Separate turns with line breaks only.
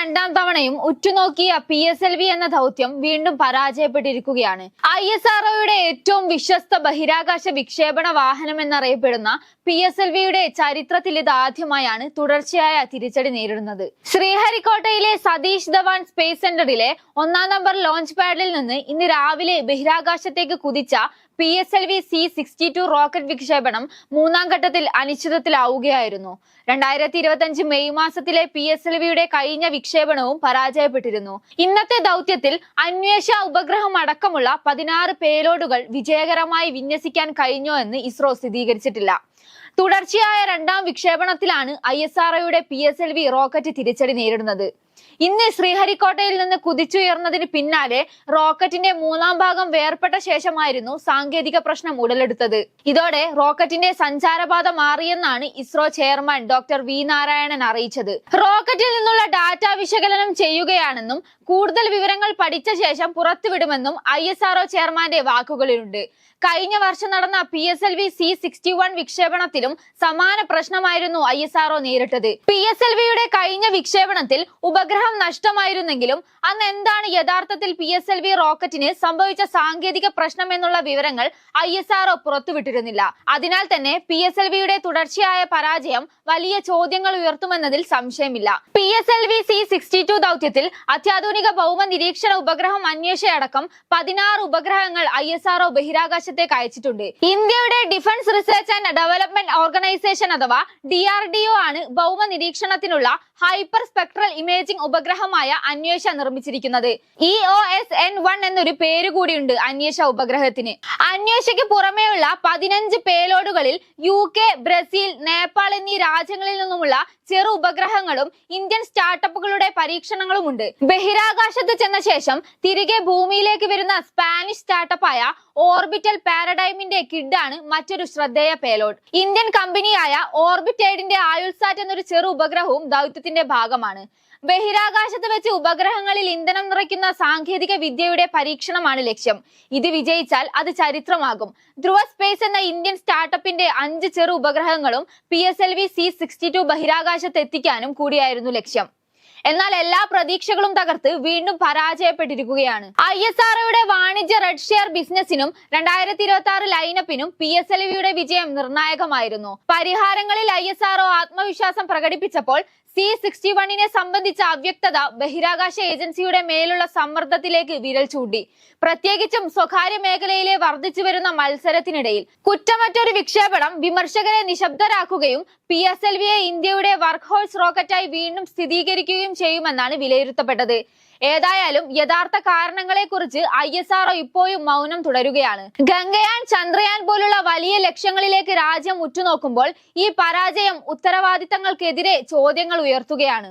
രണ്ടാം തവണയും ഉറ്റുനോക്കിയ പി എസ് എൽ വി എന്ന ദൗത്യം വീണ്ടും പരാജയപ്പെട്ടിരിക്കുകയാണ്. ഐ എസ് ആർഒയുടെ ഏറ്റവും വിശ്വസ്ത ബഹിരാകാശ വിക്ഷേപണ വാഹനം എന്നറിയപ്പെടുന്ന പി എസ് എൽ വിയുടെ ചരിത്രത്തിൽ ഇത് ആദ്യമായാണ് തുടർച്ചയായ തിരിച്ചടി നേരിടുന്നത്. ശ്രീഹരിക്കോട്ടയിലെ സതീഷ് ധവാൻ സ്പേസ് സെന്ററിലെ ഒന്നാം നമ്പർ ലോഞ്ച് പാഡിൽ നിന്ന് ഇന്ന് രാവിലെ ബഹിരാകാശത്തേക്ക് കുതിച്ച P S L V C sixty two rocket വിക്ഷേപണം മൂന്നാം ഘട്ടത്തിൽ അനിശ്ചിതത്തിലാവുകയായിരുന്നു. രണ്ടായിരത്തി ഇരുപത്തി അഞ്ച് മെയ് മാസത്തിലെ പി എസ് എൽ വിയുടെ കഴിഞ്ഞ വിക്ഷേപണവും പരാജയപ്പെട്ടിരുന്നു. ഇന്നത്തെ ദൗത്യത്തിൽ അന്വേഷ ഉപഗ്രഹം അടക്കമുള്ള പതിനാറ് പേലോഡുകൾ വിജയകരമായി വിന്യസിക്കാൻ കഴിഞ്ഞോ എന്ന് ഇസ്രോ സ്ഥിരീകരിച്ചിട്ടില്ല. തുടർച്ചയായ രണ്ടാം വിക്ഷേപണത്തിലാണ് I S ആർഒയുടെ P S L V rocket തിരിച്ചടി നേരിടുന്നത്. ഇന്ന് ശ്രീഹരിക്കോട്ടയിൽ നിന്ന് കുതിച്ചുയർന്നതിന് പിന്നാലെ റോക്കറ്റിന്റെ മൂന്നാം ഭാഗം വേർപെട്ട ശേഷമായിരുന്നു സാങ്കേതിക പ്രശ്നം ഉടലെടുത്തത്. ഇതോടെ റോക്കറ്റിന്റെ സഞ്ചാരപാത മാറിയെന്നാണ് ISRO chairman doctor V Narayanan അറിയിച്ചത്. റോക്കറ്റിൽ നിന്നുള്ള ഡാറ്റ വിശകലനം ചെയ്യുകയാണെന്നും കൂടുതൽ വിവരങ്ങൾ പഠിച്ച ശേഷം പുറത്തുവിടുമെന്നും ഐ എസ് ആർഒ ചെയർമാന്റെ വാക്കുകളിലുണ്ട്. കഴിഞ്ഞ വർഷം നടന്ന P S L V C sixty one വിക്ഷേപണത്തിലും സമാന പ്രശ്നമായിരുന്നു ഐ എസ് ആർഒ നേരിട്ടത്. പി എസ് എൽ വിയുടെ കഴിഞ്ഞ വിക്ഷേപണത്തിൽ ഉപഗ്രഹം നഷ്ടമായിരുന്നെങ്കിലും അന്ന് എന്താണ് യഥാർത്ഥത്തിൽ പി എസ് എൽ വി റോക്കറ്റിന് സംഭവിച്ച സാങ്കേതിക പ്രശ്നം എന്നുള്ള വിവരങ്ങൾ ഐ എസ് ആർഒ പുറത്തുവിട്ടിരുന്നില്ല. അതിനാൽ തന്നെ പി എസ് എൽ വിയുടെ തുടർച്ചയായ പരാജയം വലിയ ചോദ്യങ്ങൾ ഉയർത്തുമെന്നതിൽ സംശയമില്ല. P S L V C sixty two ദൗത്യത്തിൽ അത്യാധുനിക ഭൗമ നിരീക്ഷണ ഉപഗ്രഹം അന്വേഷയടക്കം പതിനാറ് ഉപഗ്രഹങ്ങൾ ഐ എസ് ആർഒ ബഹിരാകാശത്തേക്ക് അയച്ചിട്ടുണ്ട്. ഇന്ത്യയുടെ defence research and development organisation അഥവാ ഡി ആർ ഡി ഒ ആണ് ഭൗമ നിരീക്ഷണത്തിനുള്ള ഹൈപ്പർ സ്പെക്ട്രൽ ഇമേജിംഗ് ഉപഗ്രഹമായ അന്വേഷ നിർമ്മിച്ചിരിക്കുന്നത്. E O S N one എന്നൊരു പേര് കൂടിയുണ്ട് അന്വേഷ ഉപഗ്രഹത്തിന്. അന്വേഷയ്ക്ക് പുറമേയുള്ള പതിനഞ്ച് പേലോഡുകളിൽ യു കെ ബ്രസീൽ നേപ്പാൾ എന്നീ രാജ്യങ്ങളിൽ നിന്നുമുള്ള ചെറു ഉപഗ്രഹങ്ങളും ഇന്ത്യൻ സ്റ്റാർട്ടപ്പുകളുടെ പരീക്ഷണങ്ങളുമുണ്ട്. ബഹിരാകാശത്ത് ചെന്ന ശേഷം തിരികെ ഭൂമിയിലേക്ക് വരുന്ന സ്പാനിഷ് സ്റ്റാർട്ടപ്പായ ഓർബിറ്റൽ പാരഡൈമിന്റെ കിഡാണ് മറ്റൊരു ശ്രദ്ധേയ പേലോഡ്. ഇന്ത്യൻ കമ്പനിയായ ഓർബിറ്റൈഡിന്റെ ആയുൾസാറ്റ് എന്നൊരു ചെറു ഉപഗ്രഹവും ദൗത്യത്തിന്റെ ഭാഗമാണ്. ബഹിരാകാശത്ത് വെച്ച് ഉപഗ്രഹങ്ങളിൽ ഇന്ധനം നിറയ്ക്കുന്ന സാങ്കേതിക വിദ്യയുടെ പരീക്ഷണമാണ് ലക്ഷ്യം. ഇത് വിജയിച്ചാൽ അത് ചരിത്രമാകും. ധ്രുവ സ്പേസ് എന്ന ഇന്ത്യൻ സ്റ്റാർട്ടപ്പിന്റെ അഞ്ച് ചെറു ഉപഗ്രഹങ്ങളും P S L V C sixty two ബഹിരാകാശത്ത് എത്തിക്കാനും കൂടിയായിരുന്നു ലക്ഷ്യം. എന്നാൽ എല്ലാ പ്രതീക്ഷകളും തകർത്ത് വീണ്ടും പരാജയപ്പെട്ടിരിക്കുകയാണ്. ഐ എസ് ആർഒയുടെ വാണിജ്യ റെഡ് ഷെയർ ബിസിനസിനും രണ്ടായിരത്തി ഇരുപത്തി ആറ് ലൈനപ്പിനും പി എസ് എൽ വിയുടെ വിജയം നിർണായകമായിരുന്നു. പരിഹാരങ്ങളിൽ ഐ എസ് ആർഒ ആത്മവിശ്വാസം പ്രകടിപ്പിച്ചപ്പോൾ സി സിക്സ്റ്റി വണ്ണിനെ സംബന്ധിച്ച അവ്യക്തത ബഹിരാകാശ ഏജൻസിയുടെ മേലുള്ള സമ്മർദ്ദത്തിലേക്ക് വിരൽ ചൂണ്ടി. പ്രത്യേകിച്ചും സ്വകാര്യ മേഖലയിലെ വർദ്ധിച്ചു വരുന്ന മത്സരത്തിനിടയിൽ. കുറ്റമറ്റൊരു വിക്ഷേപണം വിമർശകരെ നിശബ്ദരാക്കുകയും പി എസ് എൽ വിയെ ഇന്ത്യയുടെ വർക്ക് ഹോൾസ് റോക്കറ്റായി വീണ്ടും സ്ഥിരീകരിക്കുകയും ചെയ്യുമെന്നാണ് വിലയിരുത്തപ്പെട്ടത്. ഏതായാലും യഥാർത്ഥ കാരണങ്ങളെ കുറിച്ച് ഐ എസ് ആർഒ ഇപ്പോഴും മൗനം തുടരുകയാണ്. ഗംഗയാൻ ചന്ദ്രയാൻ പോലുള്ള വലിയ ലക്ഷ്യങ്ങളിലേക്ക് രാജ്യം ഉറ്റുനോക്കുമ്പോൾ ഈ പരാജയം ഉത്തരവാദിത്തങ്ങൾക്കെതിരെ ചോദ്യങ്ങൾ ഉയർത്തുകയാണ്.